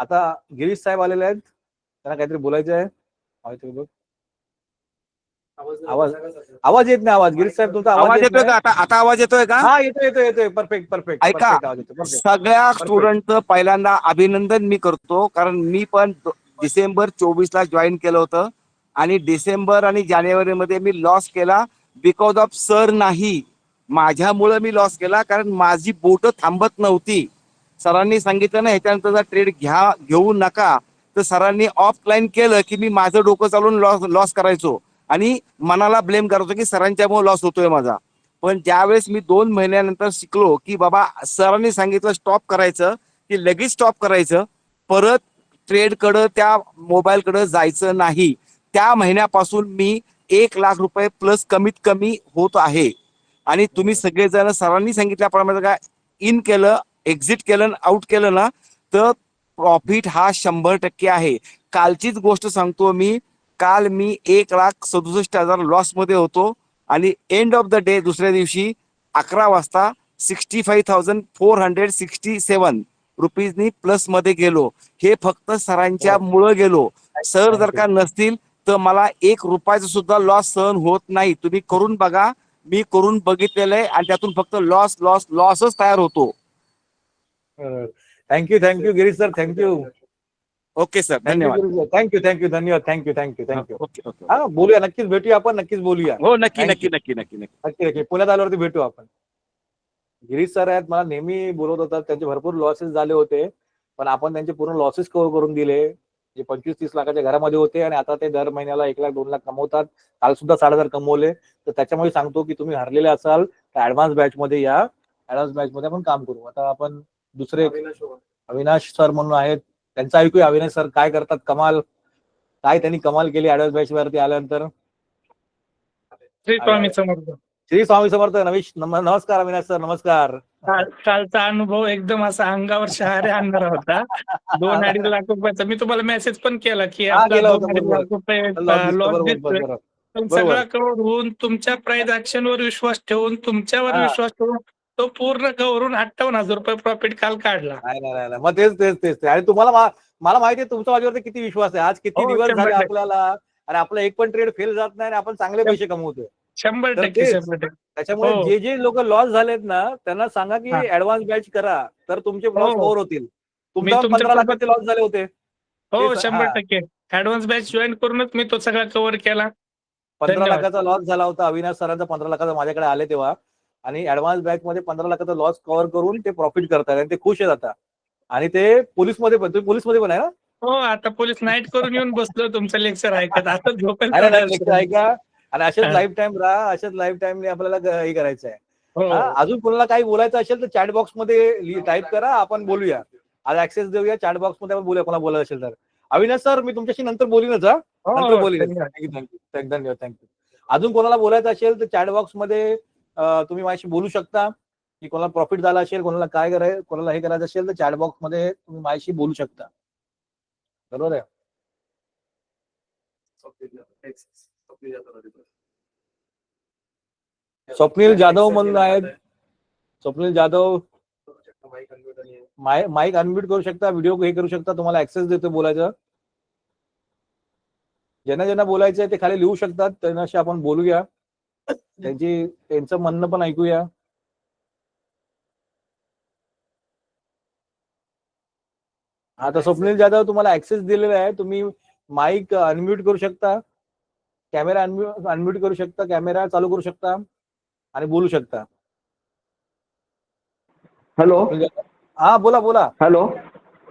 आता गिरीश साहेब आलेले आहेत. त्यांना काहीतरी बोलायचं आहे. बोल. आवाज आवाज येत नाही आवाज. गिरीश साहेब तुमचा आवाज येतोय. का? आता आता आवाज येतोय का? हा येतोय येतोय येतोय. परफेक्ट परफेक्ट ऐका. सगळ्या. स्टुडंटचं पहिल्यांदा अभिनंदन मी करतो. कारण मी पण डिसेंबर चोवीस ला जॉईन केलं होतं. आणि डिसेंबर आणि जानेवारी मध्ये मी लॉस केला. बिकॉज ऑफ सर नाही. माझ्यामुळे मी लॉस केला. कारण माझी बोट थांबत नव्हती. सरांनी सांगितलं ना ह्याच्यानंतर ट्रेड घ्या घेऊ नका तर सरांनी ऑफलाईन केलं की मी माझं डोकं चालून लॉस लॉस करायचो. आणि मनाला ब्लेम करायचो की सरांच्यामुळे लॉस होतोय माझा. पण ज्यावेळेस मी दोन महिन्यानंतर शिकलो की बाबा सरांनी सांगितलं स्टॉप करायचं की लगेच स्टॉप करायचं परत ट्रेडकडं त्या मोबाईलकडं जायचं नाही. त्या महिन्यापासून मी एक लाख रुपये प्लस कमीत कमी होत आहे. आणि तुम्ही सगळेजण सरांनी सांगितल्याप्रमाणे काय इन केलं एक्झिट केलं आउट केलं ना तर प्रॉफिट हा शंभर टक्के आहे. कालचीच गोष्ट सांगतो मी काल मी एक लाख सदुसष्ट हजार लॉसमध्ये होतो आणि एंड ऑफ द डे दुसऱ्या दिवशी अकरा वाजता sixty five thousand four hundred sixty seven रुपीजनी प्लसमध्ये गेलो. हे फक्त सरांच्या मुळे गेलो. सर जर का नसतील तर मला एक रुपयाचा सुद्धा लॉस सहन होत नाही. तुम्ही करून बघा. मी करून बघितलेलं आहे आणि त्यातून फक्त लॉस लॉस लॉसच तयार होतो. Thank you thank you Girish sir thank you okay sir धन्यवाद थँक्यू थँक्यू धन्यवाद thank you thank you thank you okay हा बोलूया. नक्कीच भेटूया आपण नक्कीच बोलूया. हो नक्की नक्की नक्की नक्की नक्की. नक्की पुण्यात आल्यावरती भेटू आपण. गिरीश सर आहेत मला नेहमी बोलत होतात. त्यांचे भरपूर लॉसेस झाले होते. पण आपण त्यांचे पूर्ण लॉसेस कव्हर करून दिले. जे पंचवीस तीस लाखाच्या घरामध्ये होते आणि आता ते दर महिन्याला एक लाख दोन लाख कमवतात. काल सुद्धा साठ हजार कमवले. तर त्याच्यामुळे सांगतो की तुम्ही हरलेले असाल तर ऍडव्हान्स बॅच मध्ये या. ऍडव्हान्स बॅच मध्ये आपण काम करू. आता आपण दुसरे अविनाश सर म्हणून आहेत. त्यांचं ऐकूया. अविनाश सर काय करतात? कमाल. काय त्यांनी कमाल केली ऍडव्हान्स बॅच वरती आल्यानंतर? श्री स्वामी समर्थ. श्री स्वामी समर्थ नवीश नम- नमस्कार अविनाश सर नमस्कार. काल- कालचा अनुभव एकदम असा अंगावर शहारे आणणारा होता. दोन अडीच लाख रुपयाचा. मी तुम्हाला मेसेज पण केला की. लाख रुपये. पण. सगळं होऊन तुमच्या प्राइस ऍक्शन वर विश्वास ठेवून तुमच्यावर. विश्वास ठेवून तो पूर्ण कव्हरून अठ्ठावन्न हजार रुपये प्रॉफिट काल काढला नाही नाही, नाही नाही. मग तेच तेच तेच ते. आणि तुम्हाला मा- मला माहिती आहे तुमचा माझ्यावरती किती विश्वास आहे आज किती हो, दिवस शंभर झाले टक्के. आपल्याला आणि आपला एक पण ट्रेड फेल जात नाही आणि आपण चांगले पैसे कमवतोय शंभर तर टक्के तेच. शंभर टक्के त्याच्यामुळे हो. जे जे लोक लॉस झालेत ना त्यांना सांगा की हा. ऍडव्हान्स बॅच करा तर तुमचे लॉस हो. कव्हर होतील तुमच्या पंधरा लाखाचे लॉस झाले होते हो तेच, शंभर हा. टक्के ऍडव्हान्स बॅच जॉईन करूनच मी तो सगळा कव्हर केला पंधरा धन्यवाद. लाखाचा लॉस झाला होता अविनाश सरांचा पंधरा लाखाचा माझ्याकडे आले तेव्हा आणि ऍडव्हान्स बॅच मध्ये पंधरा लाखाचा लॉस कव्हर करून ते प्रॉफिट करतात आणि ते खुश आहेत आता. आणि ते पोलीसमध्ये पण तुम्ही पोलीसमध्ये पण आहे ना? हो आता पोलीस नाईट करून येऊन बसलो तुमचं लेक्चर ऐकत. आता लेक्चर ऐका. आणि असेच हा. लाईफ टाइम राहा असेच लाईफ टाइम आपल्याला हे करायचं आहे. हो. अजून कोणाला काही बोलायचं असेल तर चॅट बॉक्समध्ये टाईप करा आपण बोलूया. आज ऍक्सेस देऊया चॅट बॉक्समध्ये आपण बोलूया कोणाला बोलायचं असेल तर. अविनाश सर मी तुमच्याशी नंतर बोलीनच हा. हो, नंतर बोलीन. धन्यवाद. थँक्यू थँक्यू थँक्यू अजून कोणाला बोलायचं असेल तर चॅट बॉक्समध्ये तुम्ही माझ्याशी बोलू शकता की कोणाला प्रॉफिट झाला असेल कोणाला काय करायचं कोणाला हे करायचं असेल तर चॅट बॉक्समध्ये तुम्ही माझ्याशी बोलू शकता. बरोबर आहे? स्वप्नील जाधव म्हणून आहेत. स्वप्नील जाधव माईक अनम्यूट करू शकता व्हिडिओ हे करू शकता तुम्हाला ऍक्सेस देतो बोलायचं. ज्यांना ज्यांना बोलायचं आहे ते खाली लिहू शकतात त्यांनाशी आपण बोलूया. त्यांची त्यांचं म्हणणं पण ऐकूया. आता स्वप्नील जाधव तुम्हाला ऍक्सेस दिलेला आहे. तुम्ही माईक अनम्यूट करू शकता. कॅमेरा अनम्यूट अनम्यूट करू शकता. कॅमेरा चालू करू शकता. आणि बोलू शकता. हॅलो हा बोला बोला. हॅलो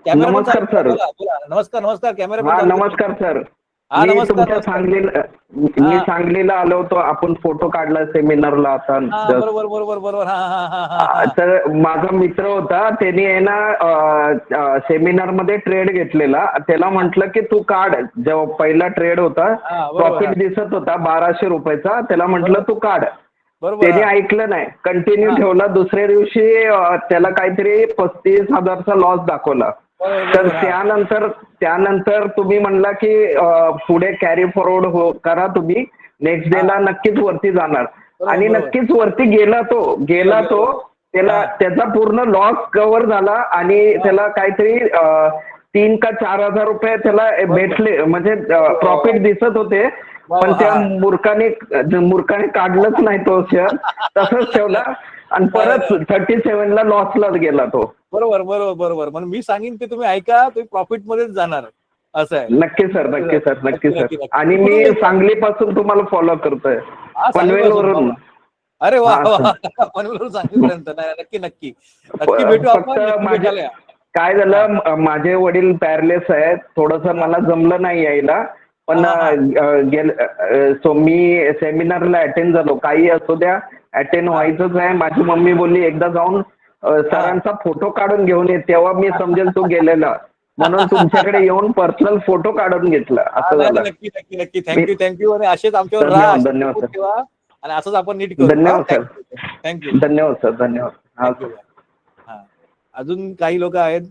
नमस्कार, सर. बोला, बोला. नमस्कार नमस्कार. कॅमेरा. नमस्कार सर हा मी नमस्कार तुमच्या. सांगलीला मी हा. सांगलीला आलो होतो. आपण फोटो काढला सेमिनारला आता. हा बरोबर बरोबर बरोबर. हा हा हा हा हा. तर माझा मित्र होता. त्याने आहे ना सेमिनारमध्ये ट्रेड घेतलेला. त्याला म्हंटल की तू काढ. जेव्हा पहिला ट्रेड होता हा बरोबर प्रॉफिट. दिसत होता बाराशे रुपयाचा. त्याला म्हंटल तू काढ. बरोबर. त्याने हा. ऐकलं नाही. कंटिन्यू. ठेवला. दुसऱ्या दिवशी अ, त्याला काहीतरी पस्तीस हजारचा लॉस दाखवला. तर हा. त्यानंतर त्यानंतर तुम्ही म्हणला की पुढे कॅरी फॉरवर्ड हो करा तुम्ही. नेक्स्ट डे ला नक्कीच वरती जाणार. आणि. नक्कीच वरती गेला तो गेला तो त्याला हा. त्याचा पूर्ण लॉस कव्हर झाला आणि त्याला काहीतरी तीन का चार हजार रुपये त्याला भेटले. म्हणजे प्रॉफिट दिसत होते. पण त्या मूर्खाने मूर्खाने काढलंच नाही तो शेअर तसंच ठेवला आणि परत थर्टी सेव्हन ला लॉसलाच गेला तो. बरोबर बरोबर बरोबर. म्हणून मी सांगेन ते तुम्ही ऐका तुम्ही प्रॉफिट मध्येच जाणार. असं आहे. नक्की सर नक्की सर नक्की सर. आणि मी सांगलीपासून तुम्हाला फॉलो करतोय. पनवेलवरून. अरे वा पनवेलवरून सांगलीपर्यंत नक्की नक्की. नक्की भेटू आपण माझ्या-. काय झालं माझे वडील पॅरलेस आहेत. थोडस मला जमलं नाही यायला. पण गेल सो मी सेमिनारला अटेंड झालो. काही असू द्या अटेंड व्हायचंच आहे माझी मम्मी बोलली एकदा जाऊन सरांचा फोटो काढून घेऊन ये. तेव्हा मी समजेल तू गेलेला. म्हणून तुमच्याकडे येऊन पर्सनल फोटो काढून घेतला. असं झालं. नक्की नक्की नक्की. थँक्यू थँक्यू आणि असेच आमच्यावर धन्यवाद. ठेवा. आणि असंच आपण नीट करू. धन्यवाद, sir. थँक्यू धन्यवाद सर. धन्यवाद. अजून काही लोक आहेत?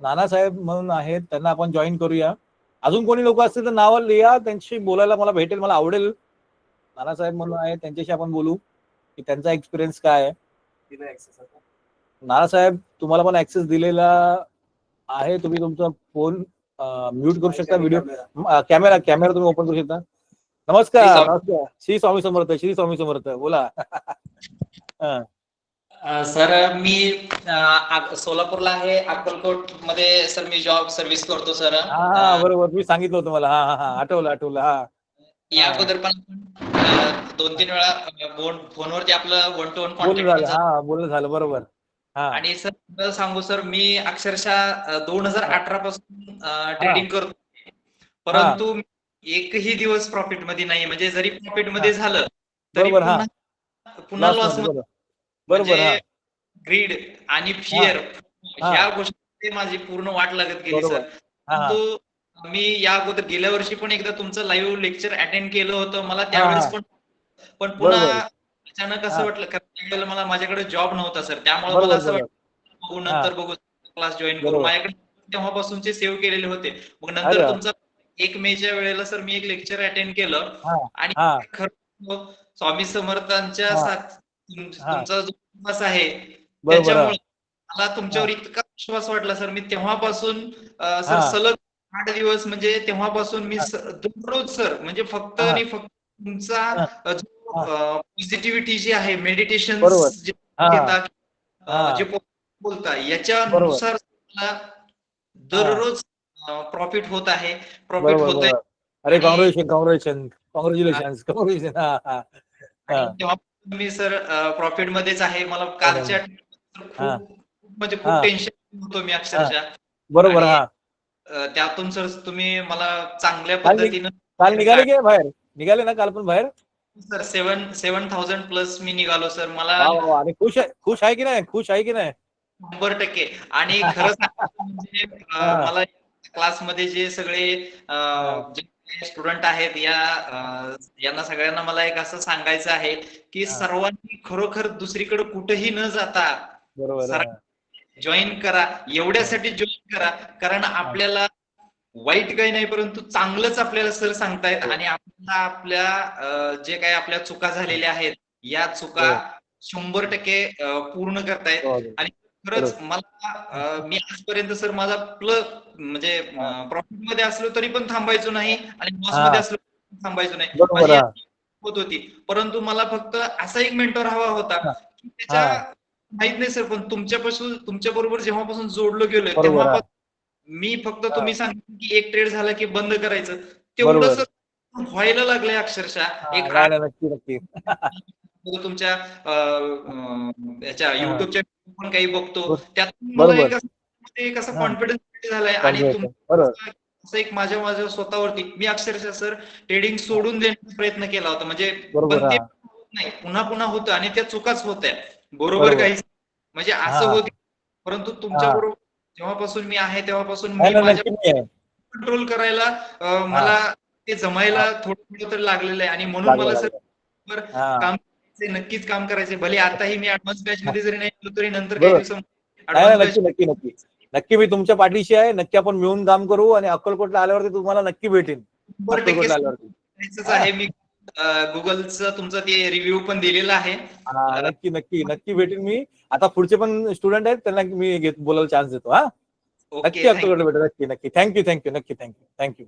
नानासाहेब म्हणून आहेत त्यांना आपण जॉईन करूया. अजून कोणी लोक असतील तर नावं लिहा त्यांच्याशी बोलायला मला भेटेल मला आवडेल. नानासाहेब म्हणून आहेत त्यांच्याशी आपण बोलू की त्यांचा एक्सपिरियन्स काय आहे. नानासाहेब तुम्हाला पण ऍक्सेस दिलेला आहे तुम्ही तुमचा फोन म्यूट करू शकता व्हिडिओ कॅमेरा कॅमेरा तुम्ही ओपन करू शकता. नमस्कार श्री स्वामी- नमस्कार. श्री स्वामी समर्थ श्री स्वामी समर्थ बोला. हा. सर मी सोलापूरला आहे अक्कलकोटमध्ये सर मी जॉब सर्व्हिस करतो सर. हा बरोबर. मी सांगितलं होतं मला. हा हा आठवलं आठवलं. हा. या अगोदर पण दोन तीन वेळा फोनवरती आपलं वन टू वन बोलणं झालं. कॉन्टॅक्ट हा बोलणं झालं. बरोबर. हा. आणि सर तुम्हाला सांगू सर मी अक्षरशः दोन हजार अठरा पासून ट्रेडिंग करतो. परंतु एकही दिवस प्रॉफिटमध्ये नाही. म्हणजे जरी प्रॉफिटमध्ये झालं तरी बरोबर, हा. पुन्हा Loss लॉसमध्ये, मध्ये बरोबर. बरोबर हा ग्रीड आणि फिअर हा. ह्या गोष्टी माझी पूर्ण वाट लागत गेली बरोबर. सर हा हा. परंतु मी या अगोदर गेल्या वर्षी पण एकदा तुमचं लाईव्ह लेक्चर अटेंड केलं होतं मला त्यावेळेस हा. पण पण पुन्हा बरोबर. अचानक असं. वाटलं कारण त्यावेळेला मला माझ्याकडे जॉब नव्हता सर त्यामुळे बरोबर मला असं बरोबर वाटलं बघू नंतर बघू क्लास जॉईन करू बरोबर. माझ्याकडे तेव्हापासूनचे सेव्ह केलेले होते मग अरे नंतर वा. तुमचा एक मेच्या वेळेला सर मी एक लेक्चर अटेंड केलं हा आणि हा खरं स्वामी समर्थांच्या हा. साथ. तुमचा जो विश्वास आहे. त्याच्यामुळे मला तुमच्यावर इतका विश्वास वाटला सर. मी तेव्हापासून सर. सलग आठ दिवस म्हणजे तेव्हापासून मी दररोज सर म्हणजे फक्त. आणि फक्त तुमचा पॉझिटिव्हिटी जी आहे मेडिटेशन. जे जे बोलता याच्यानुसार दररोज प्रॉफिट होत आहे. प्रॉफिट होत आहे. अरे कॉंग्रॅच्युलेशन कॉंग्रॅच्युलेशन कॉंग्रॅच्युलेशन मी सर प्रॉफिट मध्येच आहे. मला कालच्या खूप. म्हणजे. खूप टेन्शन होतो मी अक्षरशः. बरोबर त्यातून सर तुम्ही मला चांगल्या पद्धतीनं काल निघाले की बाहेर? निघाले ना काल पण बाहेर? Sir seven seven thousand plus मी निघालो सर. मला. आणि खुश आहे खुश आहे की नाही? खुश आहे की नाही? शंभर टक्के. आणि खरं सांगायचं म्हणजे. मला क्लासमध्ये जे सगळे स्टुडंट आहेत या यांना सगळ्यांना मला एक असं सांगायचं आहे की. सर्वांनी खरोखर दुसरीकडे कुठेही न जाता बरोबर. जॉईन करा एवढ्यासाठी जॉईन करा कारण आपल्याला वाईट काही नाही परंतु चांगलंच आपल्याला सर सांगतायत हो. आणि आपल्याला आपल्या जे काही आपल्या चुका झालेल्या आहेत या चुका हो. शंभर टक्के पूर्ण करतायत हो, खरंच मला मी आजपर्यंत सर माझा प्लस म्हणजे प्रॉफिटमध्ये असलो तरी पण थांबायचो नाही आणि लॉस. मध्ये असलो थांबायचो नाही. होत होती परंतु मला फक्त असा एक मेंटॉर हवा होता. की त्याच्या. माहीत नाही सर पण तुमच्यापासून तुमच्या बरोबर जेव्हापासून जोडलो हा. तेव्हापासून मी फक्त. तुम्ही सांगितलं की एक ट्रेड झाला की बंद करायचं बरोबर. तेवढंच व्हायला लागलंय अक्षरशः एक तुमच्या याच्या. युट्यूबच्या पण काही बघतो. त्यातून. एक असं-. कॉन्फिडन्स झालाय आणि असं एक माझ्या माझ्या स्वतःवरती मी अक्षरशः सर ट्रेडिंग सोडून देण्याचा प्रयत्न केला होता म्हणजे पण ते नाही पुन्हा पुन्हा होतं आणि त्या चुकाच होत आहे बरोबर. काही म्हणजे. असं होत परंतु तुमच्या. बरोबर जेव्हापासून मी आहे तेव्हापासून मी माझ्या. कंट्रोल करायला मला ते जमायला थोडं थोडं तर लागलेलं आहे आणि म्हणून मला सर. काम नक्कीच काम करायचे. भले आताही मी ऍडव्हान्स बॅच मध्ये जरी नाही तरी नंतर काही नक्की नक्की नक्की. नक्की मी तुमच्या पाठीशी आहे. नक्की आपण मिळून काम करू आणि अक्कलकोटला आल्यावरती तुम्हाला नक्की भेटेन. अक्कलकोटला आहे. मी गुगलचं तुमचं ते रिव्ह्यू पण दिलेला आहे. नक्की नक्की नक्की भेटेन मी. आता पुढचे पण स्टुडंट आहेत त्यांना मी घेत बोलायला चान्स देतो हा. नक्की ऑक्टोबर भेटू नक्की नक्की. थँक्यू थँक्यू नक्की थँक्यू थँक्यू